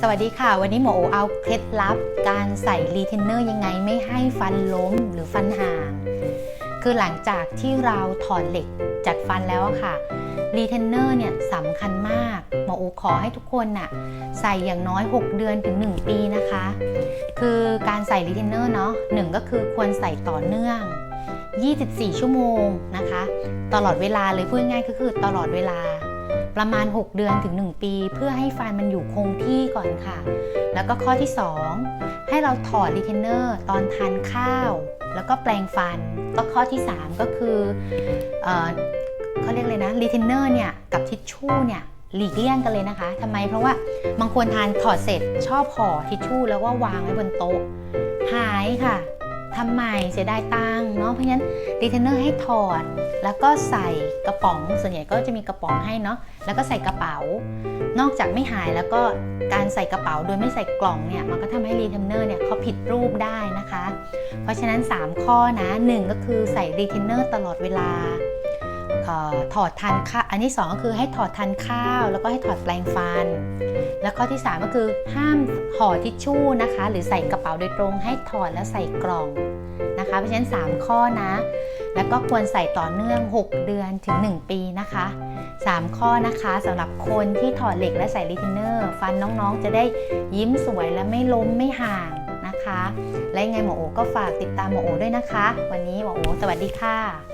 สวัสดีค่ะ วันนี้หมอโอเอาเคล็ดลับ การใส่รีเทนเนอร์ยังไงไม่ให้ฟันล้มหรือฟันห่าง คือหลังจากที่เราถอดเหล็กจากฟันแล้วค่ะรีเทนเนอร์เนี่ยสำคัญมาก หมอโอขอให้ทุกคนน่ะใส่อย่างน้อย 6 เดือนถึง 1 ปีนะคะ คือการใส่รีเทนเนอร์เนาะหนึ่งก็คือควรใส่ต่อเนื่อง 24 ชั่วโมงนะคะ ตลอดเวลาเลยพูดง่ายก็คือตลอดเวลา ประมาณ 6 เดือนถึง 1 ปี เพื่อให้ฟันมันอยู่คงที่ก่อนค่ะ แล้วก็ข้อที่ 2 ให้เราถอดรีเทนเนอร์ตอนทานข้าว แล้วก็แปลงฟัน ก็ข้อที่ 3 ก็คือเออเขาเรียกเลยนะรีเทนเนอร์เนี่ยกับทิชชู่เนี่ยหลีกเลี่ยงกันเลยนะคะทำไมเพราะว่าบางคนทานถอดเสร็จชอบห่อทิชชู่แล้วก็วางไว้บนโต๊ะหายค่ะ ทำใหม่เสียดายตังค์เนาะเพราะฉะนั้นรีเทนเนอร์ให้ถอด แล้วก็ใส่กระป๋องส่วนใหญ่ก็จะมีกระป๋องให้เนาะแล้วก็ใส่กระเป๋า นอกจากไม่หายแล้วก็การใส่กระเป๋าโดยไม่ใส่กล่องเนี่ยมันก็ทำให้รีเทนเนอร์เนี่ยเขาผิดรูปได้นะคะ เพราะฉะนั้น 3 ข้อนะ 1 ก็คือใส่รีเทนเนอร์ตลอดเวลาถอดทานข้าวอันที่2ก็คือให้ถอดทานข้าว แล้วก็ให้ถอดแปลงฟัน แล้วข้อที่ 3 ก็คือห้ามห่อทิชชู่นะคะ หรือใส่กระเป๋าโดยตรงให้ถอดแล้วใส่กล่องนะคะเพราะฉะนั้น 3 ข้อนะ แล้วก็ควรใส่ต่อเนื่อง 6 เดือนถึง 1 ปีนะคะ 3 ข้อนะคะสำหรับคนที่ถอดเหล็กและใส่รีเทนเนอร์ ฟันน้องๆ จะได้ยิ้มสวยและไม่ล้มไม่ห่างนะคะ และยังไงหมอโอก็ฝากติดตามหมอโอด้วยนะคะ วันนี้หมอโอสวัสดีค่ะ